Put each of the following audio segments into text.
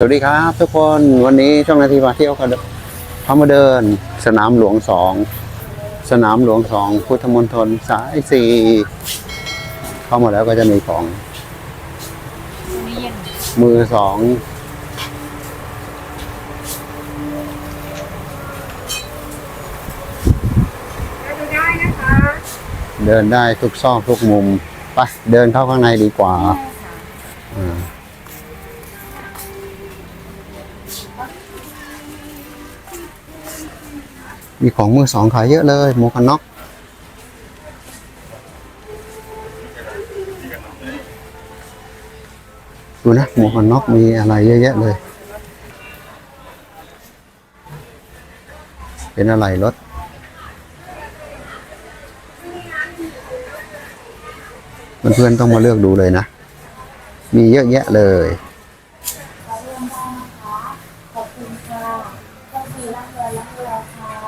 สวัสดีครับทุกคนวันนี้ช่องนาทีมาเที่ยวกันพามาเดิน สนามหลวงสองสนามหลวงสองพุทธมณฑลสายสี่เข้ามาแล้วก็จะมีของ มือสองเดินได้ทุกซอกทุกมุมไปเดินเข้าข้างในดีกว่า มีของมือสองขายเยอะเลยหมวกกันน็อกดูนะหมวกกันน็อกมีอะไรเยอะแยะเลย เป็นอะไรรถเพื่อนๆต้องมาเลือกดูเลยนะ มีเยอะแยะเลยเ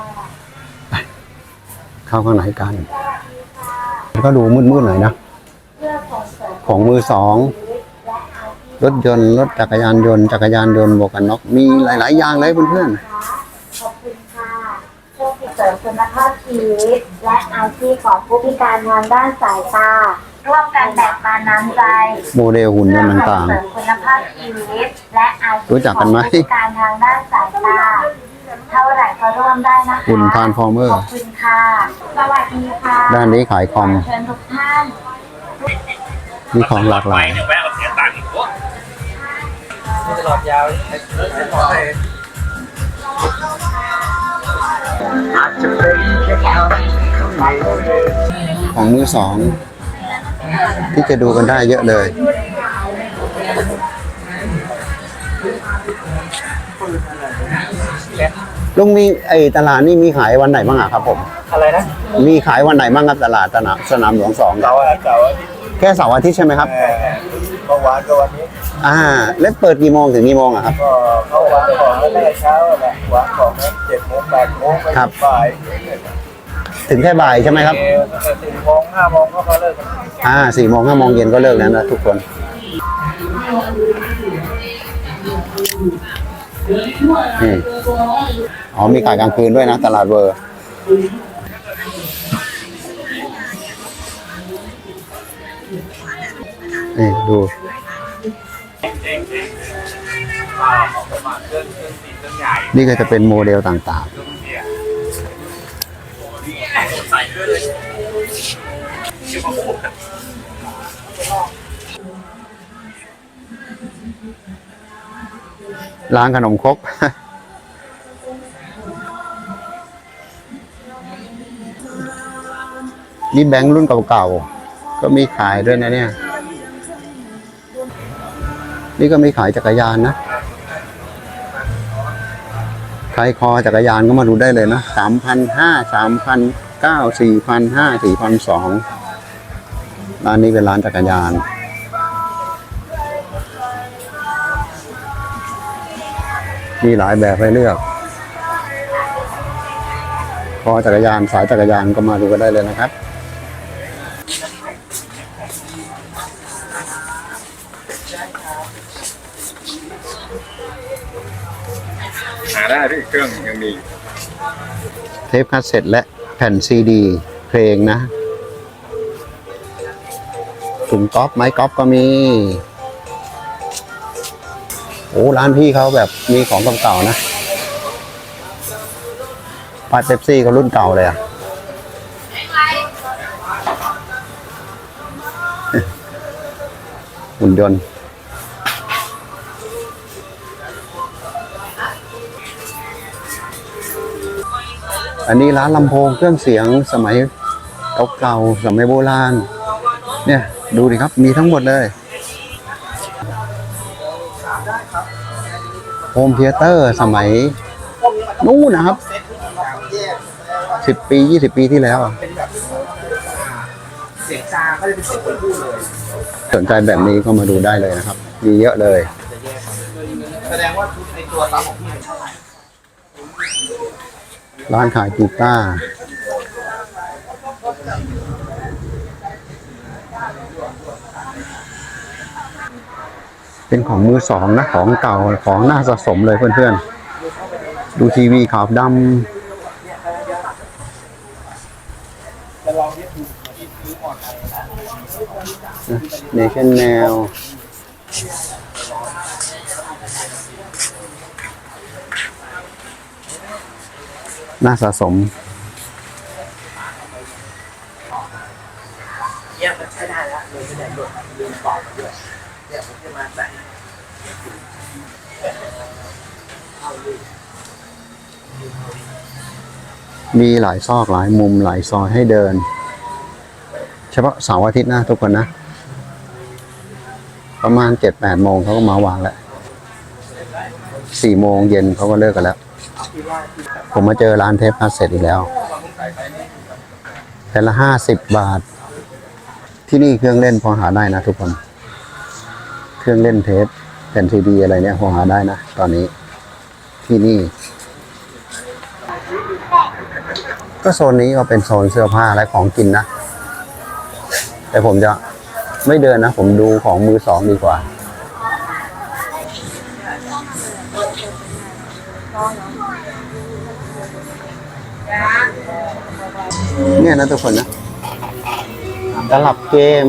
ข้าข้างในกัน ก็ดูมืดๆหน่อยนะ ของมือสอง รถยนต์ รถจักรยานยนต์ จักรยานยนต์บวกกันน็อก มีหลาย ๆ อย่างเลยเพื่อนขอบคุณค่ะเพื่อเสริมคุณภาพชีวิต และอาชีพของผู้พิการทางด้านสายตา ร่วมกันแบ่งปันน้ำใจๆโมเดลหุ่นยนต์ต่างเพื่อส่งเสริมคุณภาพชีวิต และอาชีพรู้จักกันไหมของผู้พิการทางด้านสายตา เท่าไหร่ก็ร่วมได้นะคะหุ่น Transformer ขอบคุณค่ะ สวัสดีค่ะๆด้านนี้ขายคอม เชิญทุกท่าน มีของหลากหลายเนี่ยแวะมาเสียตังค์โอ้ตลอดยาวไอ้ไอ้ขอให้ของมือสอง ที่จะดูกันได้เยอะเลย ลุงมีไอตลาดนี่มีขายวันไหนบ้างอะครับผม อะไรนะมีขายวันไหนบ้างครับตลาดสนามสนามหลวงสองเนี่ยเสาร์อาทิตย์เสาร์อาทิตย์แค่เสาร์อาทิตย์ใช่ไหมครับ เออเมื่อวานก็วันนี้อ่า แล้วเปิดกี่โมงถึงกี่โมงอะครับ ก็เข้าวางของตั้งแต่เช้าแหละวางของตั้งเจ็ดโมงแปดโมงไปครับ บ่ายถึงแค่บ่ายใช่ไหมครับ เออตั้งแต่สี่โมงห้าโมงก็เขาเลิกกันอ่าสี่โมงห้าโมงเย็นก็เลิกแล้วนะทุกคน นี่อ๋อมีขายกลางคืนด้วยนะ ตลาดเวอร์ นี่ดูนี่ก็จะเป็นโมเดลต่างเร้านขนมครกนี่แบงค์รุ่นเก่าๆ ก็มีขายด้วยนะเนี่ย นี่ก็มีขายจักรยานนะใครคอจักรยานก็มาดูได้เลยนะสามพันห้าสามพันเก้าสี่พันห้าสี่พันสองร้านนี้เป็นร้านจักรยาน มีหลายแบบให้เลือกคอจักรยานสายจักรยานก็มาดูกันได้เลยนะครับ หาได้พี่เครื่องยังมีเทปคัสเซ็ตและแผ่นซีดี เพลงนะถุงก๊อฟไม้ก๊อฟก็มี โอ้ร้านพี่เขาแบบมีของเก่าๆนะปาเซปซี่ก็รุ่นเก่าเลยอะหุ่นยนต์อันนี้ร้านลำโพงเครื่องเสียงสมัยเก่าๆสมัยโบราณ เนี่ย ดูดิครับมีทั้งหมดเลย โฮมเทเตอร์สมัยนู้นนะครับสิบปียี่สิบปีที่แล้วอะเสียงจางก็จะเป็นเสียงคนพูดเลยสนใจแบบนี้ก็มาดูได้เลยนะครับ มีเยอะเลย แสดงว่าชุดในตัวซับของพี่ร้านขายกีตาร์ เป็นของมือสองนะของเก่าของน่าสะสมเลยเพื่อนๆ ดูทีวีขาวดำเนชั่นแนลน่าสะสมเนี่ยมันใช้ได้แล้วเลยไม่ได้โดนลืมตอมาด้วย มีหลายซอกหลายมุมหลายซอยให้เดิน เฉพาะเสาร์อาทิตย์นะทุกคนนะ ประมาณเจ็ดแปดโมงเขาก็มาวางแล้วสี่โมงเย็นเขาก็เลิกกันแล้ว ผมมาเจอร้านเทปพาสเสร็จอีกแล้ว แต่ละห้าสิบบาท ที่นี่เครื่องเล่นพอหาได้นะทุกคน เครื่องเล่นเทปแผ่นซีดีอะไรเนี่ยพอหาได้นะ ตอนนี้ที่นี่ ก็โซนนี้ก็เป็นโซนเสื้อผ้าและของกินนะ แต่ผมจะไม่เดินนะ ผมดูของมือสองดีกว่า เนี่ยนะทุกคนนะตลับเกม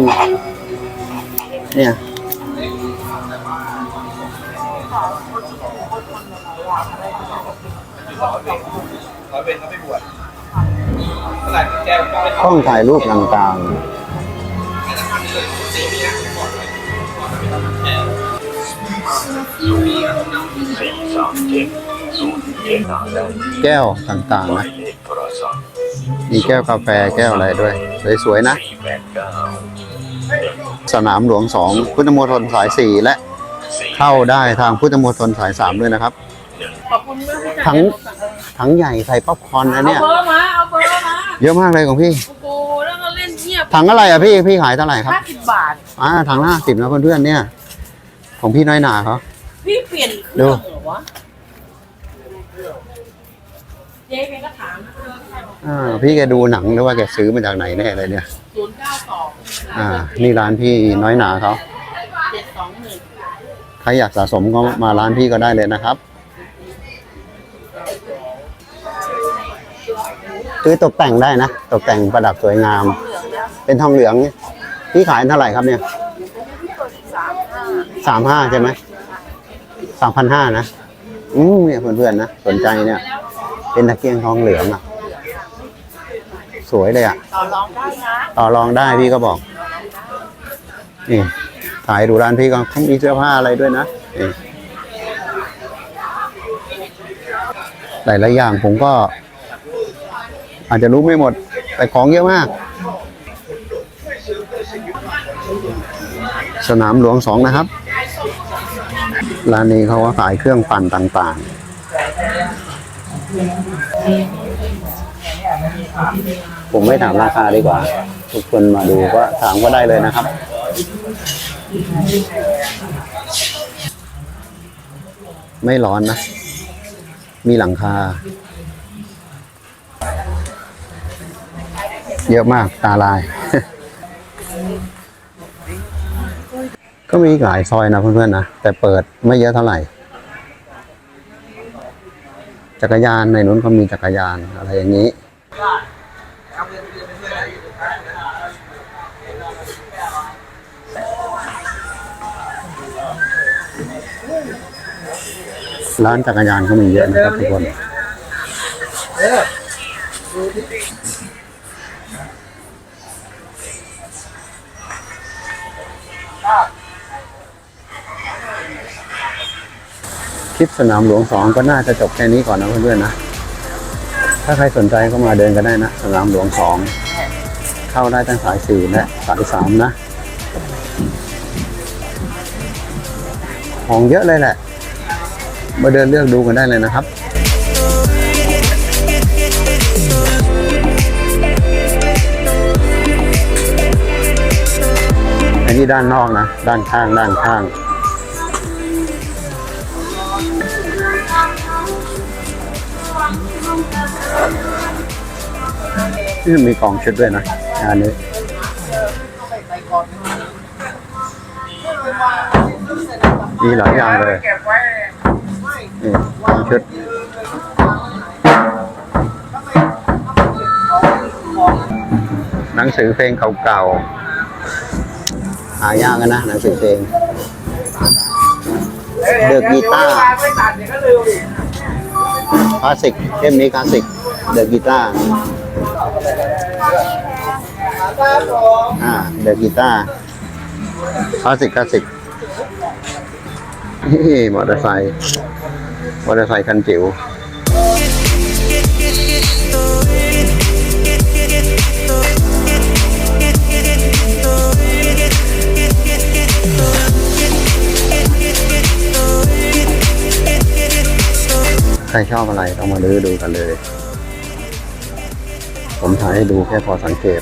เนี่ย ร้อยเป็นก็ไม่บวชเท่าไหร่แก้วก็ไม่กล้องถ่ายรูปต่างๆแก้วต่างๆนะมีแก้วกาแฟแก้วอะไรด้วย สวยๆนะสนามหลวงสองพุทธมณฑลสายสี่และเข้าได้ทางพุทธมณฑลสายสามด้วยนะครับ ขอบคุณมากที่จ่ายทั้งทั้งใหญ่ใส่ป๊อปคอร์นนะเอาเนี่ยเบอร์มา เอาเบอร์มาเยอะมากเลยของพี่ โอ้โหแล้วก็เล่นเงียบถังอะไรอะพี่ พี่ขายเท่าไหร่ครับ ห้าสิบบาท อ่าถังละสิบนะเพื่อนๆเนี่ย ของพี่น้อยหนาเขา พี่เปลี่ยนเครื่องเหรอวะเจ๊แกก็ถามเครื่องใช่บอกอ่า พี่แกดูหนังหรือว่าแกซื้อมาจากไหนแน่เลยเนี่ย ศูนย์เก้าสองอ่า นี่ร้านพี่น้อยหนาเขา เจ็ดสองหนึ่ง ใครอยากสะสมก็มาร้านพี่ก็ได้เลยนะครับ ซื้อตกแต่งได้นะ ตกแต่งประดับสวยงาม เป็นทองเหลืองเนี่ยพี่ขายเท่าไหร่ครับเนี่ยสามห้าใช่ไหมสามพันห้านะ อืมเนี่ยเพื่อนๆนะสนใจเนี่ย เป็นตะเกียงทองเหลืองอะ สวยเลยอะ ต่อรองได้นะต่อรองได้พี่ก็บอกนี่ถ่ายดูร้านพี่ก็เขามีเสื้อผ้าอะไรด้วยนะนี่หลายๆอย่างผมก็ อาจจะรู้ไม่หมด แต่ของเยอะมาก สนามหลวงสองนะครับ ร้านนี้เขาก็ขายเครื่องปั่นต่างๆ ผมไม่ถามราคาดีกว่า ทุกคนมาดูก็ถามก็ได้เลยนะครับไม่ร้อนนะ มีหลังคา เยอะมากตาลาย ก็มีหลายซอยนะเพื่อนๆนะ แต่เปิดไม่เยอะเท่าไหร่ จักรยานในนู้นเขามีจักรยานอะไรอย่างนี้ ร้านจักรยานก็มีเยอะนะครับทุกคน คลิปสนามหลวงสองก็น่าจะจบแค่นี้ก่อนนะเพื่อนๆนะ ถ้าใครสนใจก็มาเดินกันได้นะ สนามหลวงสองเข้าได้ตั้งสายสี่และสายสามนะ ของเยอะเลยแหละ มาเดินเลือกดูกันได้เลยนะครับ นนี้ด้านนอกนะ ด้านข้าง ด้านข้าง นี่มีกล่องชุดด้วยนะงานนี้มีหลายอย่างเลยเก็บไว้นี่สองชุดหนังสือเพลงเก่าๆ หายากกันนะหนังสือเพลงเดอะกีตาร์ไม่ตัดเดี๋ยวก็ลืมอีกคลาสสิกเล่มนี้คลาสสิกเดอะกีตาร์ครับผมอ่าเดอะกีตาร์คลาสสิกคลาสสิกนี่มอเตอร์ไซค์มอเตอร์ไซค์คันจิ๋ว ใครชอบอะไรต้องมาลื้อดูกันเลย ผมถ่ายให้ดูแค่พอสังเกต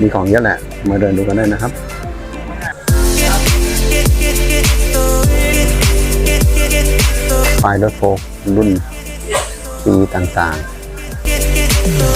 มีของเยอะแหละ มาเดินดูกันได้นะครับป้ายรถโฟล์กรุ่นปีต่างๆ